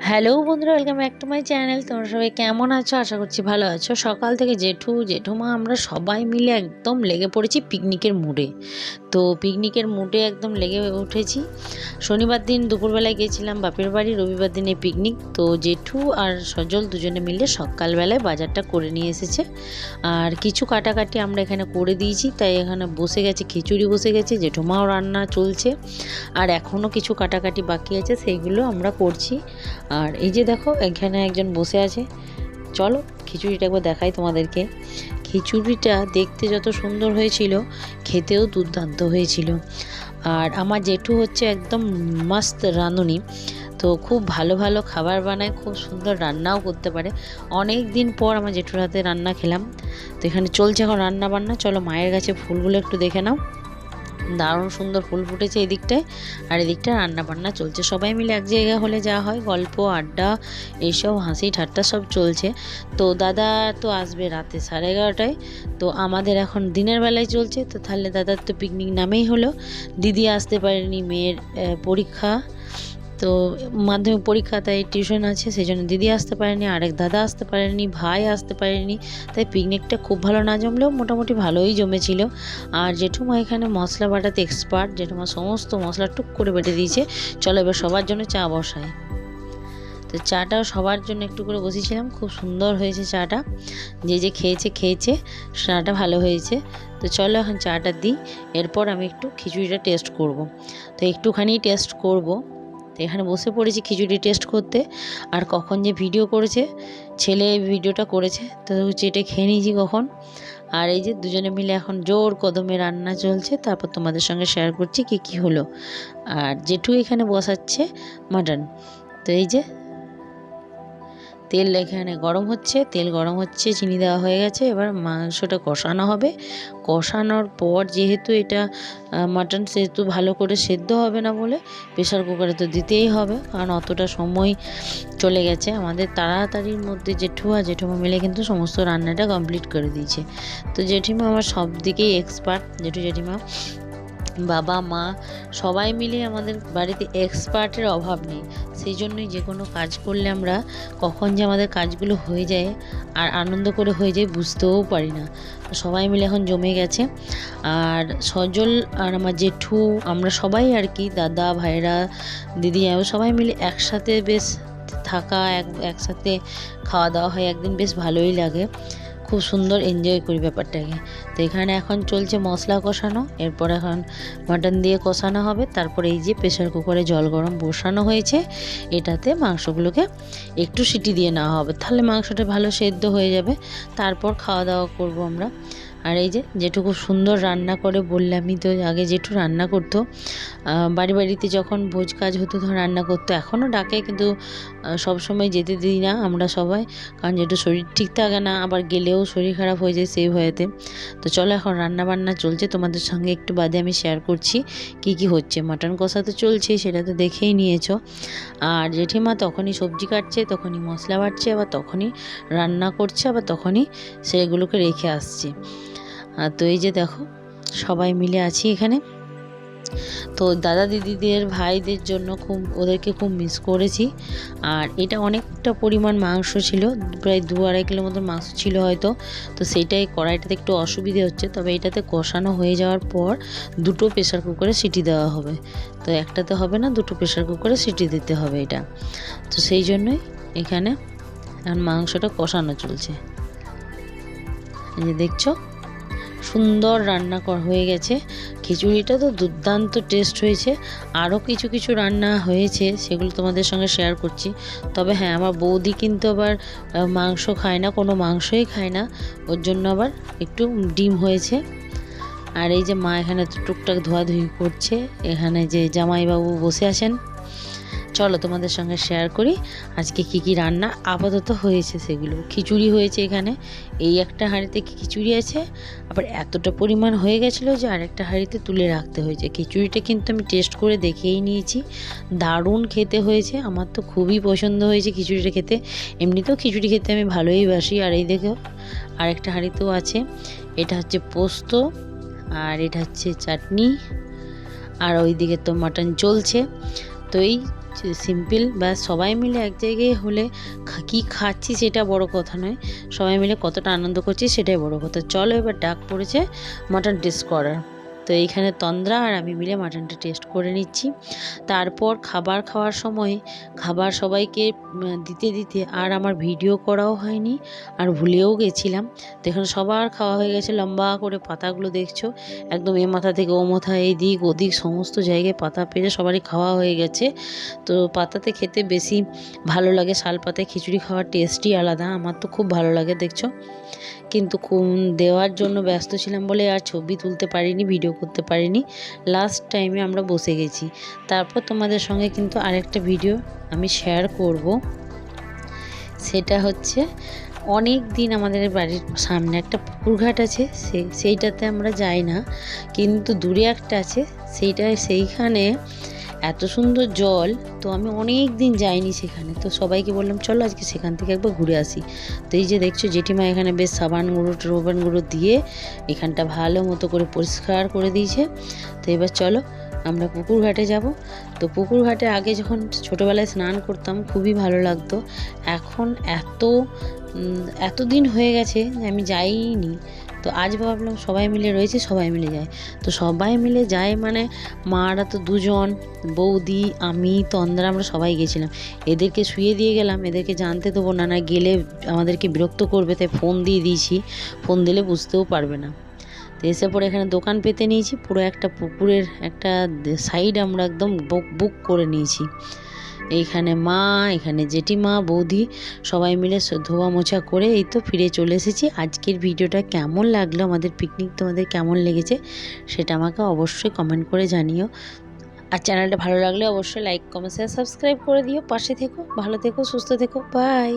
Hello বন্ধুরা welcome back to my channel তোমরা সবাই কেমন আছো? আশা করছি ভালো আছো। সকাল থেকে জেঠু, জেঠুমা, আমরা সবাই মিলে একদম লেগে পড়েছি পিকনিকের মুডে তো পিকনিকের মুডে একদম লেগে উঠেছি। শনিবার দিন দুপুরবেলায় গিয়েছিলাম বাপের বাড়ি, রবিবার দিনে পিকনিক তো জেঠু আর সজল দুজনে মিলে সকালবেলায় বাজারটা করে নিয়ে এসেছে। আর কিছু কাটাকাটি আমরা এখানে করে দিয়েছি, তাই এখানে বসে গেছে, খিচুড়ি বসে গেছে, জেঠুমাও রান্না চলছে। আর এখনও কিছু কাটাকাটি বাকি আছে, সেইগুলো আমরা করছি। আর এই যে দেখো, এখানে একজন বসে আছে। চলো, খিচুড়িটা একবার দেখাই তোমাদেরকে। খিচুড়িটা দেখতে যত সুন্দর হয়েছিল, খেতেও দুর্দান্ত হয়েছিল। আর আমার জেঠু হচ্ছে একদম মাস্ত রাঁধুনি, তো খুব ভালো ভালো খাবার বানায়, খুব সুন্দর রান্নাও করতে পারে। অনেক দিন পর আমার জেঠুর হাতে রান্না খেলাম, তো এখানে চলছে এখন রান্না বান্না চলো মায়ের কাছে ফুলগুলো একটু দেখে নাও। দারুণ সুন্দর ফুল ফুটেছে এদিকটায়। আর এদিকটা রান্না বান্না চলছে। সবাই মিলে এক জায়গায় হলে যা হয়। গল্প, আড্ডা, এইসব, হাসি, ঠাট্টা সব চলছে। তো দাদা তো আসবে রাতে সাড়ে এগারোটায়। তো আমাদের এখন দিনের বেলায় চলছে। তো তাহলে দাদার তো পিকনিক নামেই হলো। দিদি আসতে পারেনি, মেয়ের পরীক্ষা। তো মাধ্যমিক পরীক্ষা, তাই টিউশন আছে সেই জন্য দিদি আসতে পারেনি, আরেক দাদা আসতে পারেনি, ভাই আসতে পারেনি, তাই পিকনিকটা খুব ভালো না জমলেও মোটামুটি ভালোই জমেছিল। আর জেঠুমা এখানে মশলা বাটাতে এক্সপার্ট জেঠুমা সমস্ত মশলা টুক করে বেটে দিয়েছে, চলো এবার সবার জন্য চা বসায় তো চাটাও সবার জন্য একটু করে বসিয়েছিলাম, খুব সুন্দর হয়েছে চাটা, যে যে খেয়েছে খেয়েছে, চাটা ভালো হয়েছে। তো চলো এখন চাটা দিই, এরপর আমি একটু খিচুড়িটা টেস্ট করব। তো একটুখানি টেস্ট করব। তো এখানে বসে পড়েছি খিচুড়ি টেস্ট করতে। আর কখন যে ভিডিও করেছে, ছেলে ভিডিওটা করেছে, তো চেটে খেয়ে নিয়েছি কখন। আর এই যে দুজনে মিলে এখন জোর কদমে রান্না চলছে, তারপর তোমাদের সঙ্গে শেয়ার করছি কি কি হলো। আর জেঠু এখানে বসাচ্ছে মাটন তো এই যে তেল এখানে গরম হচ্ছে, তেল গরম হচ্ছে, চিনি দেওয়া হয়ে গেছে, এবার মাংসটা কষানো হবে। কষানোর পর যেহেতু এটা মাটন সেহেতু ভালো করে সেদ্ধ হবে না বলে প্রেশার কুকারে তো দিতেই হবে, কারণ অতটা সময় চলে গেছে। আমাদের তাড়াতাড়ির মধ্যে জেঠু আর জেঠুমা মিলে কিন্তু সমস্ত রান্নাটা কমপ্লিট করে দিয়েছে। তো জেঠিমা আমার সব দিকেই এক্সপার্ট জেঠু জেঠিমা। বাবা, মা, সবাই মিলে আমাদের বাড়িতে এক্সপার্টের অভাব নেই। সেই জন্যই যে কোনো কাজ করলে আমরা কখন যে আমাদের কাজগুলো হয়ে যায় আর আনন্দ করে হয়ে যায় বুঝতেও পারি না। সবাই মিলে এখন জমে গেছে। আর সজল আর আমার জেঠু, আমরা সবাই আর কি, দাদা ভাইরা দিদি সবাই মিলে একসাথে বেশ থাকা, এক, একসাথে খাওয়া দাওয়া হয়, একদিন বেশ ভালোই লাগে। খুব সুন্দর এনজয় করি ব্যাপারটাকে। তো এখানে এখন চলছে মশলা কষানো, এরপর এখন মাটন দিয়ে কষানো হবে, তারপর এই যে প্রেশার কুকারে জল গরম বসানো হয়েছে, এটাতে মাংসগুলোকে একটু সিটি দিয়ে নেওয়া হবে। তাহলে মাংসটা ভালো সেদ্ধ হয়ে যাবে, তারপর খাওয়া দাওয়া করব আমরা। আর এই যে জেঠু খুব সুন্দর রান্না করে বললামই তো, আগে জেঠু রান্না করতো বাড়ি বাড়িতে যখন ভোজ কাজ হতো তখন রান্না করতো এখনও ডাকে কিন্তু সব সময় যেতে দিই না আমরা সবাই, কারণ যেহেতু শরীর ঠিক থাকে না, আবার গেলেও শরীর খারাপ হয়ে যায় সেই ভয়েতে তো চলো এখন রান্না বান্না চলছে, তোমাদের সঙ্গে একটু বাদে আমি শেয়ার করছি, কি কি হচ্ছে। মাটন কষা তো চলছে, সেটা তো দেখেই নিয়েছো। আর জেঠিমা তখনই সবজি কাটছে, তখনই মশলা বাটছে, আবার তখনই রান্না করছে, আবার তখনই সেগুলোকে রেখে আসছে। আর তো এই যে দেখো, সবাই মিলে আছি এখানে। তো দাদা দিদিদের, ভাইদের জন্য খুব, ওদেরকে খুব মিস করেছি। আর এটা অনেকটা পরিমাণ মাংস ছিল, প্রায় দু আড়াই কিলো মতন মাংস ছিল হয়তো। তো সেইটাই কড়াইটাতে একটু অসুবিধে হচ্ছে, তবে এটাতে কষানো হয়ে যাওয়ার পর দুটো প্রেশার কুকারে সিটি দেওয়া হবে। তো একটাতে হবে না, দুটো প্রেশার কুকারে সিটি দিতে হবে এটা। তো সেই জন্যই এখানে এখন মাংসটা কষানো চলছে। এই যে দেখছ? সুন্দর রান্না কর হয়ে গেছে। খিচুড়িটা তো দুর্দান্ত টেস্ট হয়েছে। আরও কিছু কিছু রান্না হয়েছে, সেগুলো তোমাদের সঙ্গে শেয়ার করছি। তবে হ্যাঁ আমার বৌদি কিন্তু আবার মাংস খায় না, কোনো মাংসই খায় না। ওর জন্য আবার একটু ডিম হয়েছে। আর এই যে মা এখানে টুকটাক ধোয়াধুয়ি করছে। এখানে যে জামাইবাবু বসে আছেন চলো তোমাদের সঙ্গে শেয়ার করি। আজকে কি কি রান্না আপাতত হয়েছে সেগুলো। খিচুড়ি হয়েছে এখানে, এই একটা হাঁড়িতে খিচুড়ি আছে, আবার এতটা পরিমাণ হয়ে গেছিল যে আরেকটা হাঁড়িতে তুলে রাখতে হয়েছে। খিচুড়িটা কিন্তু আমি টেস্ট করে দেখেই নিয়েছি। দারুণ খেতে হয়েছে, আমার তো খুবই পছন্দ হয়েছে খিচুড়িটা খেতে। এমনিতেও খিচুড়ি খেতে আমি ভালোই বাসি, আর এই দেখো, আরেকটা হাঁড়িতেও আছে। এটা হচ্ছে পোস্ত, আর এটা হচ্ছে চাটনি, আর ওইদিকে তো মাটন চলছে। তো এই সিম্পল বা সবাই মিলে এক জায়গায় হলে কি খাচ্ছি সেটা বড় কথা নয়। সবাই মিলে কতটা আনন্দ করছি সেটাই বড় কথা। চলো এবার ডাক পড়েছে মাটন ডিস করার। তো এইখানে তন্দ্রা আর আমি মিলে মাটনটা টেস্ট করে নিচ্ছি। তারপর খাবার খাওয়ার সময় খাবার সবাইকে দিতে দিতে আর আমার ভিডিও করাও হয়নি আর ভুলেও গেছিলাম। তো এখানে সবার খাওয়া হয়ে গেছে, লম্বা করে পাতাগুলো দেখছ। একদম এ মাথা থেকে ও মাথা, এই দিক ওদিক সমস্ত জায়গায় পাতা পেরে সবারই খাওয়া হয়ে গেছে। তো পাতাতে খেতে বেশি ভালো লাগে, শাল পাতায় খিচুড়ি খাওয়ার টেস্টই আলাদা, আমার তো খুব ভালো লাগে, দেখছ? কিন্তু কোন- দেওয়ার জন্য ব্যস্ত ছিলাম বলে আর ছবি তুলতে পারিনি ভিডিও করতে পারিনি। লাস্ট টাইমে আমরা বসে গেছি। তারপর তোমাদের সঙ্গে কিন্তু আরেকটা ভিডিও আমি শেয়ার করব। সেটা হচ্ছে অনেক দিন আমাদের বাড়ির সামনে একটা পুকুর ঘাট আছে সেইটাতে আমরা যাই না। কিন্তু দূরে একটা আছে সেইটা সেইখানে এত সুন্দর জল, তো আমি অনেক দিন যাইনি সেখানে। তো সবাইকে বললাম, চলো আজকে সেখান থেকে একবার ঘুরে আসি। তো এই যে দেখছ, জেঠিমা এখানে বেশ সাবান গুঁড়ো টোবান গুঁড়ো দিয়ে এখানটা ভালো মতো করে পরিষ্কার করে দিয়েছে। তো এবার চলো, আমরা পুকুর ঘাটে যাব। তো পুকুর ঘাটে আগে যখন ছোটোবেলায় স্নান করতাম, খুবই ভালো লাগতো। এখন এত এত দিন হয়ে গেছে, আমি যাইনি। তো আজ ভাবলাম সবাই মিলে রয়েছে, সবাই মিলে যায়। তো সবাই মিলে যায় মানে মারা তো দুজন, বৌদি, আমি, তন্দ্রা, আমরা সবাই গেছিলাম। এদেরকে শুয়ে দিয়ে গেলাম, এদেরকে জানতে দেবো না না গেলে আমাদেরকে বিরক্ত করবে, তাই ফোন দিয়ে দিয়েছি। ফোন দিলে বুঝতেও পারবে না। তো এসে পরে এখানে দোকান পেতে নিয়েছি, পুরো একটা পুকুরের একটা সাইড আমরা একদম বুক বুক করে নিয়েছি। এইখানে মা, এখানে জেঠিমা, বৌদি, সবাই মিলে ধোয়া মোছা করে এই তো ফিরে চলে এসেছি। আজকের ভিডিওটা কেমন লাগল, আমাদের পিকনিক তোমাদের কেমন লেগেছে সেটা আমাকে অবশ্যই কমেন্ট করে জানিও। আর চ্যানেলটা ভালো লাগলে অবশ্যই লাইক কমেন্ট শেয়ার সাবস্ক্রাইব করে দিও। পাশে থেকো, ভালো থেকো, সুস্থ থেকো বাই